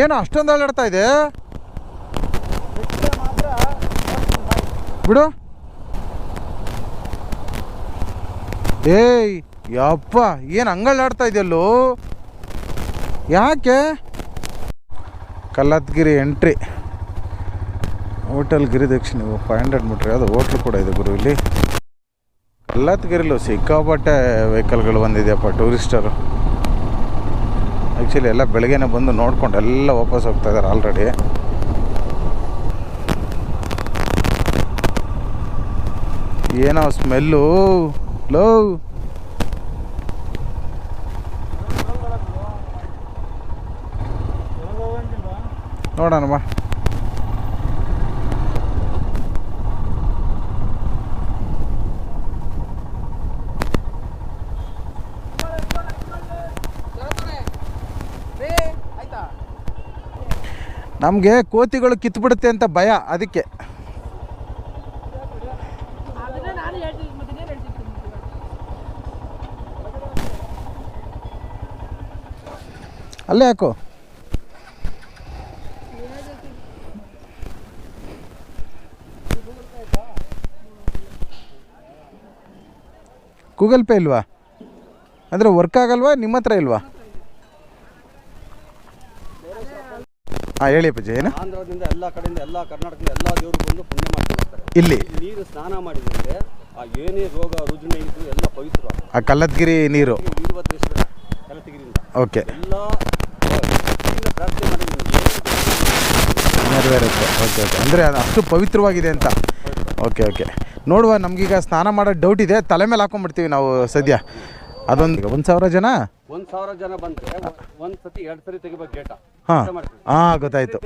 ಏನು ಅಷ್ಟೊಂದು ಅಲ್ಲಾಡ್ತಾ ಇದೆ? ಬಿಡು. ಏಯ್, ಯಪ್ಪ, ಏನು ಹಂಗಲ್ಲಾಡ್ತಾ ಇದೆಯಲ್ಲೋ? ಯಾಕೆ? ಕಲ್ಲತ್ಗಿರಿ ಎಂಟ್ರಿ. ಹೋಟೆಲ್ ಗಿರಿದಕ್ಷಿಣೆ ಫೈವ್ ಹಂಡ್ರೆಡ್ ಮೀಟ್ರ್ ಅದು ಹೋಟ್ಲ್ ಕೂಡ ಇದೆ ಗುರು ಇಲ್ಲಿ. ಕಲ್ಲತ್ಗಿರಿಲು ಸಿಕ್ಕಾಪಟ್ಟೆ ವೆಹಿಕಲ್ಗಳು ಬಂದಿದೆಯಪ್ಪ ಟೂರಿಸ್ಟರು ಆ್ಯಕ್ಚುಲಿ ಎಲ್ಲ ಬೆಳಗ್ಗೆನೆ ಬಂದು ನೋಡ್ಕೊಂಡು ಎಲ್ಲ ವಾಪಸ್ ಹೋಗ್ತಾ ಇದ್ದಾರೆ ಆಲ್ರೆಡಿ ಏನೋ ಸ್ಮೆಲ್ಲು. ಲೋ. ನೋಡೋಣ ನಮಗೆ ಕೋತಿಗಳು ಕಿತ್ಬಿಡುತ್ತೆ ಅಂತ ಭಯ ಅದಕ್ಕೆ. ಅಲ್ಲೇ ಯಾಕೋ ಗೂಗಲ್ ಪೇ ಇಲ್ವಾ? ಅಂದರೆ ವರ್ಕ್ ಆಗಲ್ವಾ, ನಿಮ್ಮ ಹತ್ರ ಇಲ್ವಾ? ಹಾಂ ಹೇಳಿ ಪೂಜೆ ಏನು? ಆಂಧ್ರದಿಂದ ಎಲ್ಲ ಕಡೆಯಿಂದ ಎಲ್ಲ ಕರ್ನಾಟಕದಿಂದ ಎಲ್ಲ ದೇವರು ಬಂದು ಪುಣ್ಯ ಮಾಡ್ತಾರೆ ಇಲ್ಲಿ? ನೀರು ಸ್ನಾನ ಮಾಡಿದ್ರೆ ಆ ಏನೇ ರೋಗ ರುಜಿನ ಇದ್ರು ಎಲ್ಲ ಪವಿತ್ರ. ಆ ಕಲ್ಲದ್ಗಿರಿ ನೀರು? ವೀರಭದ್ರೇಶ್ವರ ಓಕೆ. ಎಲ್ಲ ಪ್ರಾರ್ಥನೆ ಮಾಡಿ ನೆರವೇರುತ್ತೆ. Okay okay. ಅಂದರೆ ಅದು ಅಷ್ಟು ಪವಿತ್ರವಾಗಿದೆ ಅಂತ? Okay okay. ನೋಡುವ ನಮಗೀಗ ಸ್ನಾನ ಮಾಡೋ ಡೌಟ್ ಇದೆ. ತಲೆ ಮೇಲೆ ಹಾಕೊಂಡ್ಬಿಡ್ತೀವಿ ನಾವು ಸದ್ಯ. ಅದೊಂದು ಒಂದು ಸಾವಿರ ಜನ? ಒಂದ್ ಸಾವಿರ ಜನ ಬಂದರೆ ಒಂದು ಸತಿ ಎರಡು ಸರಿ ತೆಗಿಬೇಕು ಗೇಟ. ಹಾಂ. ಹಾಂ ಗೊತ್ತಾಯ್ತು.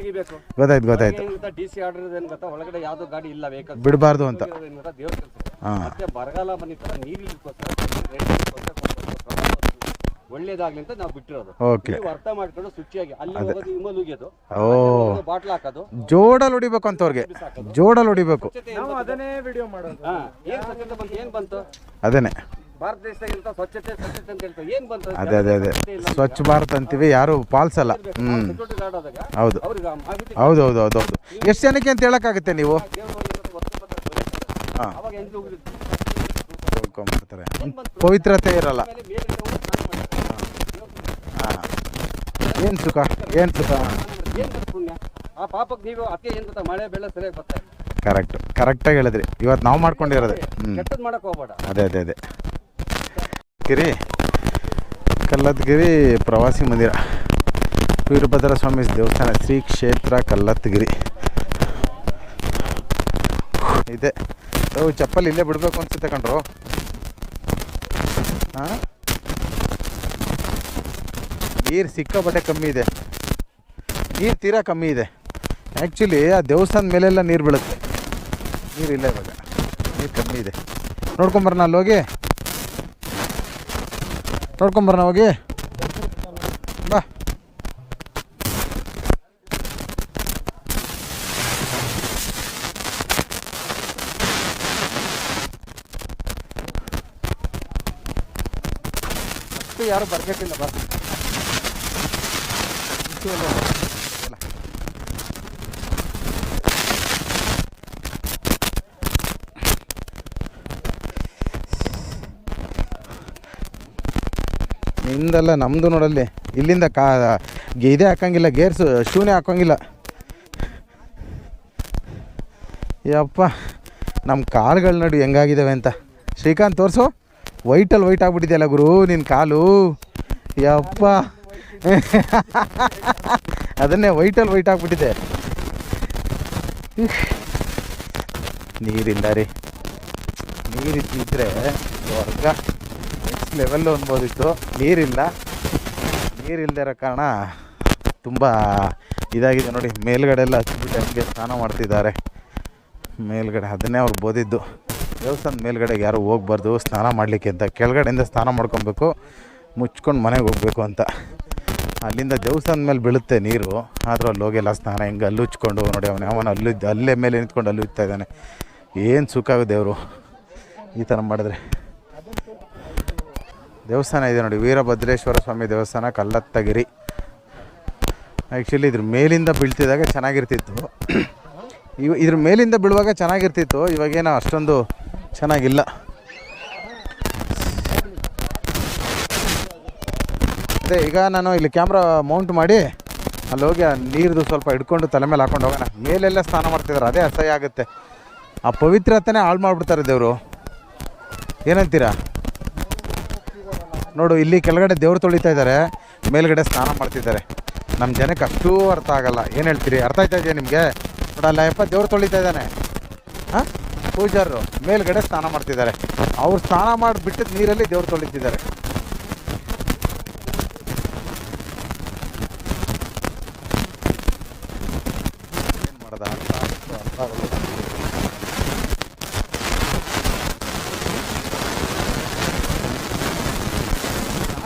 ಗೊತ್ತಾಯ್ತು ಗೊತ್ತಾಯ್ತು. ಡಿ ಸಿ ಆರ್ಡರ್ ಏನ್ ಗೊತ್ತಾ? ಒಳಗಡೆ ಯಾವ್ದೋ ಗಾಡಿ ಇಲ್ಲ ವೆಹಿಕಲ್ ಬಿಡಬಾರ್ದು ಅಂತ. ದೇವ್ರ ಹಾಂ. ಮತ್ತೆ ಬರಗಾಲ ಬಂದಿತ್ತಲ್ಲ ನೀರಿಗೋಸ್ಕರ ಒಳ್ಳೇದಾಗ್ಲಿ ಅಂತ ನಾವು ಬಿಟ್ಟಿರೋದು. ಓಕೆ. ಅರ್ಥ ಮಾಡ್ಕೊಂಡು ಶುಚಿಯಾಗಿ ಅಲ್ಲಿ ಹೋಗೋದು ವಿಮಲ್ ಉಗಿಯೋದು ಓ. ಬಾಟ್ಲ್ ಹಾಕೋದು ಜೋಡಲ್ಲಿ ಹೊಡಿಬೇಕು ಅಂತ ಅವ್ರಿಗೆ ಜೋಡಲ್ಲಿ ಹೊಡಿಬೇಕು? ಹಾ, ಏನ್ ಬಂತು? ಏನ್ ಬಂತು? ಅದೇನೆ ಭಾರತ ದೇಶದಾಗ ಇರ್ತಾ ಸ್ವಚ್ಛತೆ ಸ್ವಚ್ಛತೆ ಅಂತ ಹೇಳ್ತಾರೆ. ಏನ್ ಬಂತು? ಅದೇ ಅದೇ ಅದೇ. ಸ್ವಚ್ಛ ಭಾರತ್ ಅಂತೀವಿ ಯಾರು ಪಾಲ್ಸಲ್ಲ. ಹ್ಞೂ ಸೆಕ್ಯೂರಿಟಿ ಗಾರ್ಡ್ ಆದಾಗ ಹೌದು. ಅವ್ರಿಗೆ ಆ ಮಾಹಿತಿ ಹೌದು ಹೌದು ಹೌದು ಹೌದು. ಎಷ್ಟು ಜನಕ್ಕೆ ಅಂತ ಹೇಳೋಕ್ಕಾಗುತ್ತೆ ನೀವು? ದೇವ್ರು ಹೋಗಿರೋದು ವಸ್ತು ಪತ್ರ ಹಾಂ. ಅವಾಗ ಹೆಂಗ್ ಹೋಗಿರುತ್ತೆ? ಹೋಗ್ಕೊಂಡ್ಬಿಡ್ತಾರೆ ಪವಿತ್ರತೆ ಇರಲ್ಲ. ಆಮೇಲೆ ಮೇಲ್ಗಡೆ ಹೋಗಿ ಸ್ನಾನ ಮಾಡ್ತಾರೆ. ಹಾಂ ಏನು ಸುಖ? ಏನು ಸುಖ? ಏನ್ ಪುಣ್ಯ? ಆ ಪಾಪಕ್ಕೆ ನೀವು ಅತಿ ಏನ್ ಗೊತ್ತಾ ಮಳೆ ಬೆಳೆ ಸರಿಯಾಗಿ ಬರ್ತಾ ಇದೆ. ಕರೆಕ್ಟ್ ಕರೆಕ್ಟಾಗಿ ಹೇಳಿದ್ರಿ. ಇವತ್ತು ನಾವು ಮಾಡ್ಕೊಂಡಿರೋದು. ಹ್ಞೂ ಕೆಟ್ಟದ್ ಮಾಡಕ್ ಹೋಗ್ಬೇಡ. ಅದೇ ಅದೇ ಅದೇ. ಗಿರಿ ಕಲ್ಲತ್ಗಿರಿ ಪ್ರವಾಸಿ ಮಂದಿರ. ವೀರಭದ್ರ ಸ್ವಾಮಿ ದೇವಸ್ಥಾನ, ಶ್ರೀ ಕ್ಷೇತ್ರ ಕಲ್ಲತ್ಗಿರಿ ಇದೆ. ಅವು ಚಪ್ಪಲ್ ಇಲ್ಲೇ ಬಿಡಬೇಕು ಅನ್ಸುತ್ತೆ ಕಣ್ರು. ಹಾಂ? ನೀರು ಸಿಕ್ಕಾಪಟ್ಟೆ ಕಮ್ಮಿ ಇದೆ. ನೀರು ತೀರಾ ಕಮ್ಮಿ ಇದೆ. ಆ್ಯಕ್ಚುಲಿ ಆ ದೇವಸ್ಥಾನದ ಮೇಲೆಲ್ಲ ನೀರು ಬೀಳುತ್ತೆ. ನೀರಿಲ್ಲ ಇವಾಗ. ನೀರು ಕಮ್ಮಿ ಇದೆ. ನೋಡ್ಕೊಂಬರೋಣ ಅಲ್ಲೋಗಿ. ನೋಡ್ಕೊಂಬರೋಣ ಹೋಗಿ. ಬಾ. ಯಾರು ಬರ್ಬೇಕಿಲ್ಲ ಬಾ ನಿಂದಲ್ಲ ನಮ್ಮದು ನೋಡಲ್ಲಿ. ಇಲ್ಲಿಂದ ಕಾ ಇದೇ ಹಾಕೋಂಗಿಲ್ಲ, ಗೇರ್ಸು ಶೂನೇ ಹಾಕೋಂಗಿಲ್ಲ. ಯಪ್ಪ ನಮ್ಮ ಕಾಲುಗಳ ನಡು ಹೆಂಗಾಗಿದ್ದಾವೆ ಅಂತ. ಶ್ರೀಕಾಂತ್, ತೋರಿಸು. ವೈಟಲ್ಲಿ ವೈಟ್ ಆಗ್ಬಿಟ್ಟಿದೆಯಲ್ಲ ಗುರು ನಿನ್ನ ಕಾಲು. ಯಪ್ಪ. ಅದನ್ನೇ ವೈಟಲ್ಲಿ ವೈಟ್ ಆಗಿಬಿಟ್ಟಿದೆ. ನೀರಿಂದ ರೀ ನೀರಿದ್ದಿದ್ರೆ ಸ್ವರ್ಗ. ಲೆವೆಲ್ಲು ಅನ್ಬೋದಿತ್ತು. ನೀರಿಲ್ಲ. ನೀರಿಲ್ಲದೆ ಇರೋ ಕಾರಣ ತುಂಬ ಇದಾಗಿದೆ ನೋಡಿ. ಮೇಲ್ಗಡೆ ಎಲ್ಲ ಹಚ್ಚಿಬಿಟ್ಟು ಹಂಗೆ ಸ್ನಾನ ಮಾಡ್ತಿದ್ದಾರೆ. ಮೇಲ್ಗಡೆ ಅದನ್ನೇ ಅವ್ರು ಬೋದಿದ್ದು. ದೇವಸ್ಥಾನದ ಮೇಲ್ಗಡೆಗೆ ಯಾರು ಹೋಗ್ಬಾರ್ದು, ಸ್ನಾನ ಮಾಡಲಿಕ್ಕೆ ಅಂತ. ಕೆಳಗಡೆಯಿಂದ ಸ್ನಾನ ಮಾಡ್ಕೊಬೇಕು, ಮುಚ್ಕೊಂಡು ಮನೆಗೆ ಹೋಗ್ಬೇಕು ಅಂತ. ಅಲ್ಲಿಂದ ದೇವಸ್ಥಾನದ ಮೇಲೆ ಬೀಳುತ್ತೆ ನೀರು. ಆದರೂ ಅಲ್ಲಿ ಹೋಗಿಲ್ಲ ಸ್ನಾನ ಹಿಂಗೆ ಅಲ್ಲಿ ಉಚ್ಕೊಂಡು ನೋಡಿ ಅವನು ಅವನು ಅಲ್ಲಿ ಅಲ್ಲೇ ಮೇಲೆ ನಿಂತ್ಕೊಂಡು ಅಲ್ಲಿ ಇದ್ದಾನೆ. ಏನು ಸುಖ ದೇವರು. ಈ ಥರ ಮಾಡಿದ್ರೆ. ದೇವಸ್ಥಾನ ಇದೆ ನೋಡಿ. ವೀರಭದ್ರೇಶ್ವರ ಸ್ವಾಮಿ ದೇವಸ್ಥಾನ, ಕಲ್ಲತ್ತಗಿರಿ. ಆ್ಯಕ್ಚುಲಿ ಇದ್ರ ಮೇಲಿಂದ ಬೀಳ್ತಿದ್ದಾಗ ಚೆನ್ನಾಗಿರ್ತಿತ್ತು. ಇವ ಇದ್ರ ಮೇಲಿಂದ ಬೀಳುವಾಗ ಚೆನ್ನಾಗಿರ್ತಿತ್ತು. ಇವಾಗೇನು ಅಷ್ಟೊಂದು ಚೆನ್ನಾಗಿಲ್ಲ. ಅದೇ, ಈಗ ನಾನು ಇಲ್ಲಿ ಕ್ಯಾಮ್ರಾ ಮೌಂಟ್ ಮಾಡಿ, ಅಲ್ಲಿ ಹೋಗಿ ಆ ನೀರ್ದು ಸ್ವಲ್ಪ ಹಿಡ್ಕೊಂಡು ತಲೆ ಮೇಲೆ ಹಾಕೊಂಡು ಹೋಗೋಣ. ಮೇಲೆಲ್ಲ ಸ್ನಾನ ಮಾಡ್ತಿದ್ದಾರೆ ಅದೇ ಅಸಹ್ಯ ಆಗುತ್ತೆ. ಆ ಪವಿತ್ರತೆನೇ ಹಾಳು ಮಾಡಿಬಿಡ್ತಾರೆ ದೇವರು. ಏನಂತೀರಾ? ನೋಡು, ಇಲ್ಲಿ ಕೆಳಗಡೆ ದೇವ್ರು ತೊಳಿತಾ ಇದ್ದಾರೆ. ಮೇಲ್ಗಡೆ ಸ್ನಾನ ಮಾಡ್ತಿದ್ದಾರೆ. ನಮ್ಮ ಜನಕ್ಕೆ ಅಷ್ಟೂ ಅರ್ಥ ಆಗಲ್ಲ. ಏನು ಹೇಳ್ತೀರಿ? ಅರ್ಥ ಆಯ್ತಾ ಇದೆಯಾ ನಿಮಗೆ? ನೋಡಲ್ಲ ಯಪ್ಪ, ದೇವ್ರು ತೊಳಿತಾ ಇದ್ದಾನೆ. ಹಾಂ? ಪೂಜಾರರು, ಮೇಲ್ಗಡೆ ಸ್ನಾನ ಮಾಡ್ತಿದ್ದಾರೆ. ಅವ್ರು ಸ್ನಾನ ಮಾಡಿ ಬಿಟ್ಟಿದ್ದ ನೀರಲ್ಲಿ ದೇವ್ರು ತೊಳಿತಿದ್ದಾರೆ. ಏನು ಮಾಡೋದು ಅರ್ಥ ಅರ್ಥ ಆಗಲ್ಲ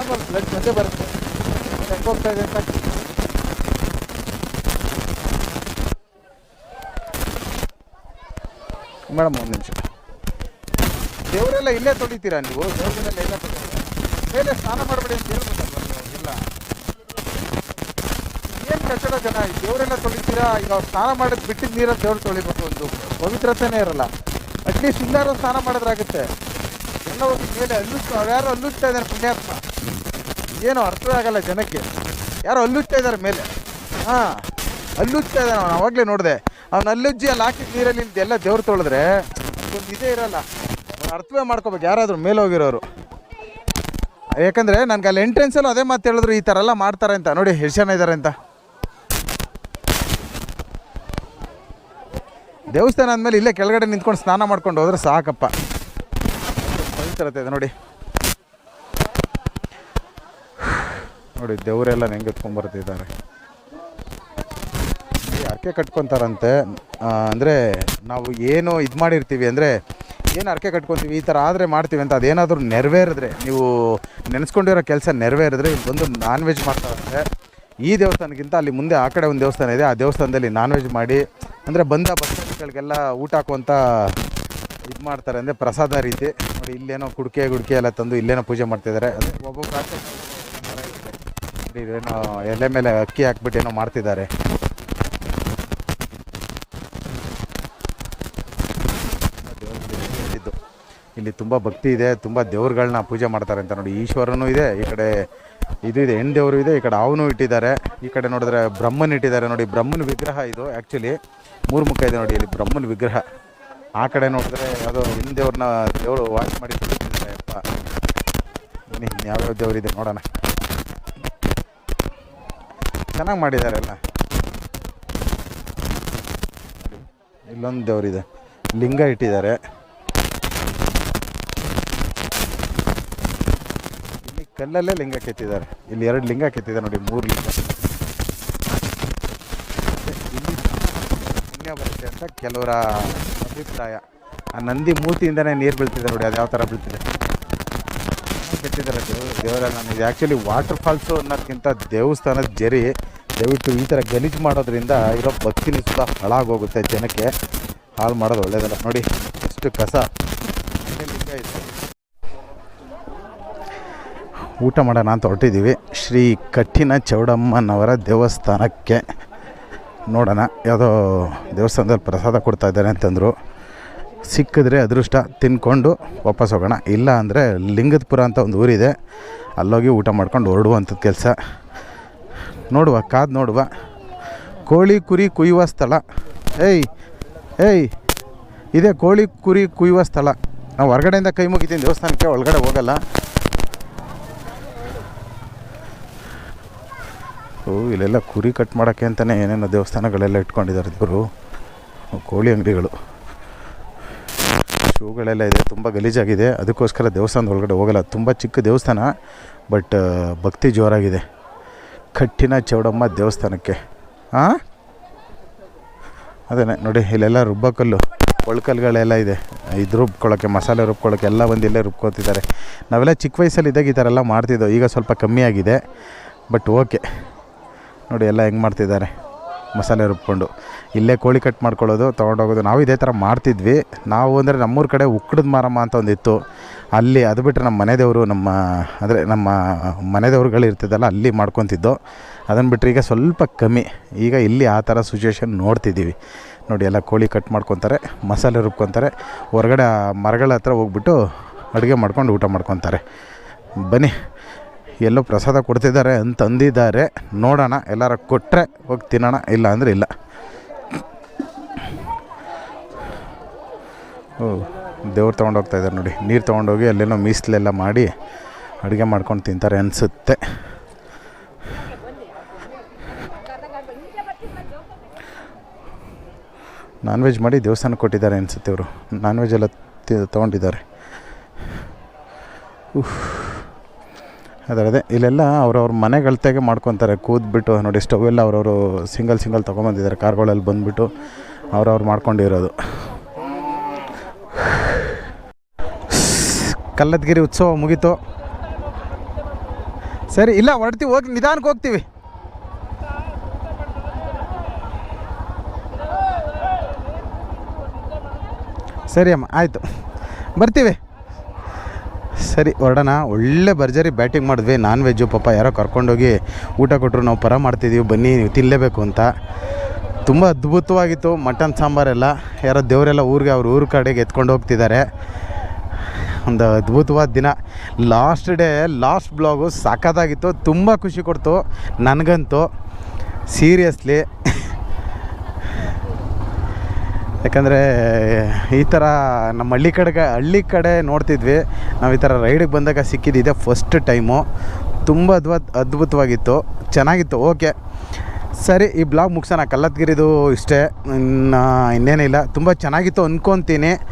ನಾರ್ಮಲ್ ಬ್ಲಡ್ ಬರುತ್ತೆ ಹೆಂಗೆ ಹೋಗ್ತಾ ಇದೆ ಅಂತ ಮೇಡಮ್, ಒಂದು ನಿಮಿಷ. ದೇವರೆಲ್ಲ ಇಲ್ಲೇ ತೊಳಿತೀರಾ ನೀವು? ದೇವರೆಲ್ಲ ಎಲ್ಲ ಮೇಲೆ ಸ್ನಾನ ಮಾಡಬೇಡಿ ಅಂತ ಹೇಳ್ಬೇಕಲ್ವ ಇಲ್ಲ. ಏನು ಕಟ್ಟಡ ಜನ? ದೇವರೆಲ್ಲ ತೊಳಿತೀರಾ? ಈಗ ಅವ್ರು ಸ್ನಾನ ಮಾಡಿದ್ ಬಿಟ್ಟಿದ್ದ ನೀರಲ್ಲಿ ದೇವ್ರು ತೊಳಿಬೇಕು ಒಂದು. ಪವಿತ್ರತೆನೇ ಇರಲ್ಲ. ಅಟ್ಲೀಸ್ಟ್ ಇನ್ನಾರು ಸ್ನಾನ ಮಾಡಿದ್ರಾಗುತ್ತೆ ಎಲ್ಲ ಹೋಗಿ ಮೇಲೆ ಅಲ್ಲುಸ್ತಾ ಅವ್ಯಾರು ಅಲ್ಲುತ್ತಾ ಇದ್ದಾರೆ ಪುಣ್ಯಾತ್ಮ. ಏನೋ ಅರ್ಥ ಆಗಲ್ಲ ಜನಕ್ಕೆ. ಯಾರೋ ಅಲ್ಲುತ್ತಾ ಇದ್ದಾರೆ ಮೇಲೆ. ಹಾಂ ಅಲ್ಲುತ್ತಾ ಇದ್ದಾನೆ ಅವನು, ಅವಾಗಲೇ ನೋಡಿದೆ. ಅವ್ನು ಅಲ್ಲುಜ್ಜಿ, ಅಲ್ಲಿ ಹಾಕಿದ ನೀರಲ್ಲಿ ಎಲ್ಲ ದೇವ್ರು ತೊಳೆದ್ರೆ ಒಂದು ಇದೇ ಇರಲ್ಲ. ಅವ್ನು ಅರ್ಥವೇ ಮಾಡ್ಕೋಬೇಕು, ಯಾರಾದರೂ ಮೇಲೆ ಹೋಗಿರೋರು. ಯಾಕಂದರೆ ನನಗೆ ಅಲ್ಲಿ ಎಂಟ್ರೆನ್ಸಲ್ಲೂ ಅದೇ ಮಾತು ಹೇಳಿದ್ರು, ಈ ಥರ ಎಲ್ಲ ಮಾಡ್ತಾರೆ ಅಂತ. ನೋಡಿ ಎಷ್ಟು ಜನ ಇದ್ದಾರೆ ಅಂತ. ದೇವಸ್ಥಾನ ಅಂದಮೇಲೆ ಇಲ್ಲೇ ಕೆಳಗಡೆ ನಿಂತ್ಕೊಂಡು ಸ್ನಾನ ಮಾಡ್ಕೊಂಡು ಹೋದ್ರೆ ಸಾಕಪ್ಪ. ಪವಿತ್ರತೆ ಇದೆ ನೋಡಿ. ನೋಡಿ, ದೇವರೆಲ್ಲ ಹೆಂಗೆ ಎತ್ಕೊಂಡ್ಬರ್ತಿದ್ದಾರೆ ಅರ್ಕೆ ಕಟ್ಕೊತಾರಂತೆ. ಅಂದರೆ ನಾವು ಏನು ಇದು ಮಾಡಿರ್ತೀವಿ ಅಂದರೆ ಏನು ಅರ್ಕೆ ಕಟ್ಕೊತೀವಿ, ಈ ಥರ ಆದರೆ ಮಾಡ್ತೀವಿ ಅಂತ ಅದೇನಾದರೂ ನೆರವೇರಿದ್ರೆ, ನೀವು ನೆನೆಸ್ಕೊಂಡಿರೋ ಕೆಲಸ ನೆರವೇರಿದ್ರೆ ಬಂದು ನಾನ್ ವೆಜ್ ಮಾಡ್ತಾರಂತೆ. ಈ ದೇವಸ್ಥಾನಕ್ಕಿಂತ ಅಲ್ಲಿ ಮುಂದೆ ಆ ಕಡೆ ಒಂದು ದೇವಸ್ಥಾನ ಇದೆ, ಆ ದೇವಸ್ಥಾನದಲ್ಲಿ ನಾನ್ ವೆಜ್ ಮಾಡಿ, ಅಂದರೆ ಬಂದ ಭಕ್ತಾದಿಗಳಿಗೆಲ್ಲ ಊಟ ಹಾಕುವಂಥ ಇದು ಮಾಡ್ತಾರೆ ಅಂದರೆ ಪ್ರಸಾದ ರೀತಿ. ನೋಡಿ, ಇಲ್ಲೇನೋ ಕುಡಿಕೆ ಗುಡಿಕೆ ಎಲ್ಲ ತಂದು ಇಲ್ಲೇನೋ ಪೂಜೆ ಮಾಡ್ತಿದ್ದಾರೆ. ಅದೇ ನೋಡಿ ಇದೇನೋ ಎಲೆ ಮೇಲೆ ಅಕ್ಕಿ ಹಾಕ್ಬಿಟ್ಟು ಏನೋ ಮಾಡ್ತಿದ್ದಾರೆ. ಇಲ್ಲಿ ತುಂಬ ಭಕ್ತಿ ಇದೆ, ತುಂಬ ದೇವ್ರುಗಳನ್ನ ಪೂಜೆ ಮಾಡ್ತಾರೆ ಅಂತ ನೋಡಿ, ಈಶ್ವರನೂ ಇದೆ, ಈ ಕಡೆ ಇದು ಇದೆ ಹೆಣ್ಣು ದೇವರು ಇದೆ, ಈ ಕಡೆ ಅವನು ಇಟ್ಟಿದ್ದಾರೆ. ಈ ಕಡೆ ನೋಡಿದ್ರೆ ಬ್ರಹ್ಮನ್ ಇಟ್ಟಿದ್ದಾರೆ ನೋಡಿ, ಬ್ರಹ್ಮನ ವಿಗ್ರಹ ಇದು ಆ್ಯಕ್ಚುಲಿ ಮೂರು ಮುಖ ಇದೆ ನೋಡಿ, ಇಲ್ಲಿ ಬ್ರಹ್ಮನ ವಿಗ್ರಹ. ಆ ಕಡೆ ನೋಡಿದ್ರೆ ಯಾವುದೋ ಹಿಂದೆವ್ರನ್ನ ದೇವ್ರನ್ನ ದೇವರು ವಾಚ್ ಮಾಡಿ ಇಟ್ಟಿದ್ದಾರೆ ಅಪ್ಪ. ಬನ್ನಿ ಯಾವ್ಯಾವ ದೇವರಿದೆ ನೋಡೋಣ. ಚೆನ್ನಾಗಿ ಮಾಡಿದ್ದಾರೆ ಅಲ್ಲ ಇಲ್ಲೊಂದು ದೇವರಿದೆ. ಲಿಂಗ ಇಟ್ಟಿದ್ದಾರೆ. ಇಲ್ಲಿ ಕಲ್ಲಲ್ಲೇ ಲಿಂಗ ಕೆತ್ತಿದ್ದಾರೆ. ಇಲ್ಲಿ ಎರಡು ಲಿಂಗ ಕೆತ್ತಿದ್ದಾರೆ ನೋಡಿ, ಮೂರು ಲಿಂಗ. ಇಲ್ಲಿ ಬರುತ್ತೆ ಅಂತ ಕೆಲವರ ಅಭಿಪ್ರಾಯ. ಆ ನಂದಿ ಮೂರ್ತಿಯಿಂದನೇ ನೀರು ಬೀಳ್ತಿದೆ ನೋಡಿ, ಅದು ಯಾವ ಥರ ಬೀಳ್ತಿದೆ. ಕೆಟ್ಟಿದ್ದಾರೆ ದೇವರು ನಾನು ಇದು ಆ್ಯಕ್ಚುಲಿ ವಾಟರ್ ಫಾಲ್ಸು ಅನ್ನೋದಕ್ಕಿಂತ ದೇವಸ್ಥಾನದ ಜರಿ, ದಯವಿಟ್ಟು ಈ ಥರ ಗಲೀಜು ಮಾಡೋದ್ರಿಂದ ಇರೋ ಭಕ್ತಿನೂ ಸುತ್ತ ಹಾಳಾಗೋಗುತ್ತೆ ಜನಕ್ಕೆ. ಹಾಳು ಮಾಡೋದು ಒಳ್ಳೆಯದಲ್ಲ ನೋಡಿ, ಎಷ್ಟು ಕಸ. ಊಟ ಮಾಡೋಣ ಅಂತ ಹೊರಟಿದ್ದೀವಿ. ಶ್ರೀ ಕಠಿಣ ಚೌಡಮ್ಮನವರ ದೇವಸ್ಥಾನಕ್ಕೆ. ನೋಡೋಣ. ಯಾವುದೋ ದೇವಸ್ಥಾನದಲ್ಲಿ ಪ್ರಸಾದ ಕೊಡ್ತಾ ಇದ್ದಾರೆ ಅಂತಂದರು. ಸಿಕ್ಕಿದ್ರೆ ಅದೃಷ್ಟ, ತಿನ್ಕೊಂಡು ವಾಪಸ್ ಹೋಗೋಣ. ಇಲ್ಲ ಅಂದರೆ ಲಿಂಗದಪುರ ಅಂತ ಒಂದು ಊರಿದೆ. ಅಲ್ಲೋಗಿ ಊಟ ಮಾಡ್ಕೊಂಡು ಹೊರಡುವಂಥದ್ದು ಕೆಲಸ. ನೋಡುವ, ಕಾದು ನೋಡುವ. ಕೋಳಿ ಕುರಿ ಕುಯ್ಯುವ ಸ್ಥಳ. ಏಯ್ ಏಯ್, ಇದೇ ಕೋಳಿ ಕುರಿ ಕುಯ್ಯುವ ಸ್ಥಳ. ನಾವು ಹೊರಗಡೆಯಿಂದ ಕೈ ಮುಗಿತೀನಿ, ದೇವಸ್ಥಾನಕ್ಕೆ ಒಳಗಡೆ ಹೋಗಲ್ಲ. ಇಲ್ಲೆಲ್ಲ ಕುರಿ ಕಟ್ ಮಾಡೋಕ್ಕೆ ಅಂತಲೇ ಏನೇನೋ ದೇವಸ್ಥಾನಗಳೆಲ್ಲ ಇಟ್ಕೊಂಡಿದ್ದಾರೆ ದೇವರು. ಕೋಳಿ ಅಂಗಡಿಗಳು. ಶೂಗಳೆಲ್ಲ ಇದೆ, ತುಂಬ ಗಲೀಜಾಗಿದೆ. ಅದಕ್ಕೋಸ್ಕರ ದೇವಸ್ಥಾನದ ಒಳಗಡೆ ಹೋಗಲ್ಲ. ತುಂಬ ಚಿಕ್ಕ ದೇವಸ್ಥಾನ, ಬಟ್ ಭಕ್ತಿ ಜೋರಾಗಿದೆ. ಕಟ್ಟಿನ ಚೌಡಮ್ಮ ದೇವಸ್ಥಾನಕ್ಕೆ. ಹಾಂ ಅದೇ ನೋಡಿ, ಇಲ್ಲೆಲ್ಲ ರುಬ್ಬಕಲ್ಲು, ಒಳ್ಕಲ್ಗಳೆಲ್ಲ ಇದೆ. ಇದು ರುಬ್ಕೊಳ್ಳೋಕ್ಕೆ ಮಸಾಲೆ ರುಬ್ಕೊಳ್ಳೋಕ್ಕೆ ಎಲ್ಲ ಬಂದು ಇಲ್ಲೇ ರುಬ್ಕೋತಿದ್ದಾರೆ. ನಾವೆಲ್ಲ ಚಿಕ್ಕ ವಯಸ್ಸಲ್ಲಿ ಇದ್ದಾಗ ಈ ಥರ ಎಲ್ಲ ಮಾಡ್ತಿದ್ದೋ, ಈಗ ಸ್ವಲ್ಪ ಕಮ್ಮಿ ಆಗಿದೆ. But, okay. ನೋಡಿ ಎಲ್ಲ ಹೆಂಗೆ ಮಾಡ್ತಿದ್ದಾರೆ. ಮಸಾಲೆ ರುಬ್ಕೊಂಡು. ಇಲ್ಲೇ ಕೋಳಿ ಕಟ್ ಮಾಡ್ಕೊಳ್ಳೋದು, ತೊಗೊಂಡೋಗೋದು. ನಾವು ಇದೇ ಥರ ಮಾಡ್ತಿದ್ವಿ. ನಾವು ಅಂದರೆ ನಮ್ಮೂರ ಕಡೆ ಉಕ್ಕಡದ ಮಾರಮ್ಮ ಅಂತ ಒಂದಿತ್ತು ಅಲ್ಲಿ ಅದು ಬಿಟ್ಟರೆ ನಮ್ಮ ಮನೆ ದೇವರು ನಮ್ಮ, ಅಂದರೆ ನಮ್ಮ ಮನೆ ದೇವ್ರುಗಳು ಇರ್ತಿದ್ದಲ್ಲ, ಅಲ್ಲಿ ಮಾಡ್ಕೊತಿದ್ದು. ಅದನ್ನು ಬಿಟ್ಟರೆ ಈಗ ಸ್ವಲ್ಪ ಕಮ್ಮಿ. ಈಗ ಇಲ್ಲಿ ಆ ಥರ ಸಿಚುವೇಶನ್ ನೋಡ್ತಿದ್ದೀವಿ. ನೋಡಿ ಎಲ್ಲ ಕೋಳಿ ಕಟ್ ಮಾಡ್ಕೊತಾರೆ, ಮಸಾಲೆ ರುಬ್ಕೊತಾರೆ. ಹೊರಗಡೆ ಮರಗಳ ಹತ್ರ ಹೋಗ್ಬಿಟ್ಟು ಅಡುಗೆ ಮಾಡ್ಕೊಂಡು ಊಟ ಮಾಡ್ಕೊತಾರೆ. ಬನ್ನಿ. ಎಲ್ಲೋ ಪ್ರಸಾದ ಕೊಡ್ತಿದ್ದಾರೆ ಅಂತ ಅಂದಿದ್ದಾರೆ ನೋಡೋಣ, ಎಲ್ಲಾರ ಕೊಟ್ಟರೆ ಹೋಗಿ ತಿನ್ನೋಣ, ಇಲ್ಲ ಅಂದರೆ ಇಲ್ಲ. ಓ, ದೇವ್ರು ತೊಗೊಂಡೋಗ್ತಾ ಇದ್ದಾರೆ ನೋಡಿ. ನೀರು ತೊಗೊಂಡೋಗಿ ಅಲ್ಲೇನೋ ಮೀಸಲೆಲ್ಲ ಮಾಡಿ ಅಡುಗೆ ಮಾಡ್ಕೊಂಡು ತಿಂತಾರೆ ಅನಿಸುತ್ತೆ. ನಾನ್ ವೆಜ್ ಮಾಡಿ ದೇವಸ್ಥಾನಕ್ಕೆ ಕೊಟ್ಟಿದ್ದಾರೆ ಅನಿಸುತ್ತೆ ಇವರು. ನಾನ್ ವೆಜ್ ಎಲ್ಲ ತಗೊಂಡಿದ್ದಾರೆ. ಉಫ್. ಅದರದೇ ಇಲ್ಲೆಲ್ಲ ಅವ್ರವ್ರ ಮನೆಗಳತೆಗೆ ಮಾಡ್ಕೊತಾರೆ. ಕೂದ್ಬಿಟ್ಟು ನೋಡಿ ಸ್ಟವ್ ಎಲ್ಲ ಅವ್ರವರು ಸಿಂಗಲ್ ಸಿಂಗಲ್ ತೊಗೊಂಬಂದಿದ್ದಾರೆ. ಕಾರ್ಗಳಲ್ಲಿ ಬಂದುಬಿಟ್ಟು ಅವ್ರವ್ರು ಮಾಡ್ಕೊಂಡಿರೋದು. ಕಲ್ಲದಗಿರಿ ಉತ್ಸವ ಮುಗೀತು. ಸರಿ, ಇಲ್ಲ, ಹೊರಡ್ತೀವಿ, ಹೋಗಿ, ನಿಧಾನಕ್ಕೆ ಹೋಗ್ತೀವಿ. ಸರಿ ಅಮ್ಮ, ಆಯಿತು. ಬರ್ತೀವಿ. ಸರಿ ಹೊರಡೋಣ ಒಳ್ಳೆ ಭರ್ಜರಿ ಬ್ಯಾಟಿಂಗ್ ಮಾಡಿದ್ವಿ. ನಾನ್ ವೆಜ್ಜು ಪಾಪ ಯಾರೋ ಕರ್ಕೊಂಡೋಗಿ ಊಟ ಕೊಟ್ಟರು ನಾವು ಪರ ಮಾಡ್ತಿದ್ದೀವಿ ಬನ್ನಿ, ನೀವು ತಿನ್ನಲೇಬೇಕು ಅಂತ. ತುಂಬ ಅದ್ಭುತವಾಗಿತ್ತು. ಮಟನ್ ಸಾಂಬಾರೆಲ್ಲ ಯಾರೋ ದೇವರೆಲ್ಲ ಊರಿಗೆ, ಅವ್ರ ಊರ ಕಡೆಗೆ ಎತ್ಕೊಂಡು ಹೋಗ್ತಿದ್ದಾರೆ. ಒಂದು ಅದ್ಭುತವಾದ ದಿನ. ಲಾಸ್ಟ್ ಡೇ ಲಾಸ್ಟ್ ಬ್ಲಾಗು ಸಖತ್ತಾಗಿತ್ತು ತುಂಬ ಖುಷಿ ಕೊಡ್ತು. ನನಗಂತೂ. ಸೀರಿಯಸ್ಲಿ ಯಾಕಂದರೆ, ಈ ಥರ ನಮ್ಮ ಹಳ್ಳಿ ಕಡೆಗೆ ಹಳ್ಳಿ ಕಡೆ ನೋಡ್ತಿದ್ವಿ. ನಾವು ಈ ಥರ ರೈಡಿಗೆ ಬಂದಾಗ ಸಿಕ್ಕಿದ್ದಿದೆ ಫಸ್ಟ್ ಟೈಮು ತುಂಬ ಅದ್ಭುತ, ಅದ್ಭುತವಾಗಿತ್ತು. ಚೆನ್ನಾಗಿತ್ತು ಓಕೆ ಸರಿ, ಈ ಬ್ಲಾಗ್ ಮುಗಿಸೋಣ. ಕಲ್ಲತ್ಗಿರಿದು ಇಷ್ಟೇ. ಇನ್ನು ಇನ್ನೇನಿಲ್ಲ. ತುಂಬ ಚೆನ್ನಾಗಿತ್ತು ಅಂದ್ಕೊತೀನಿ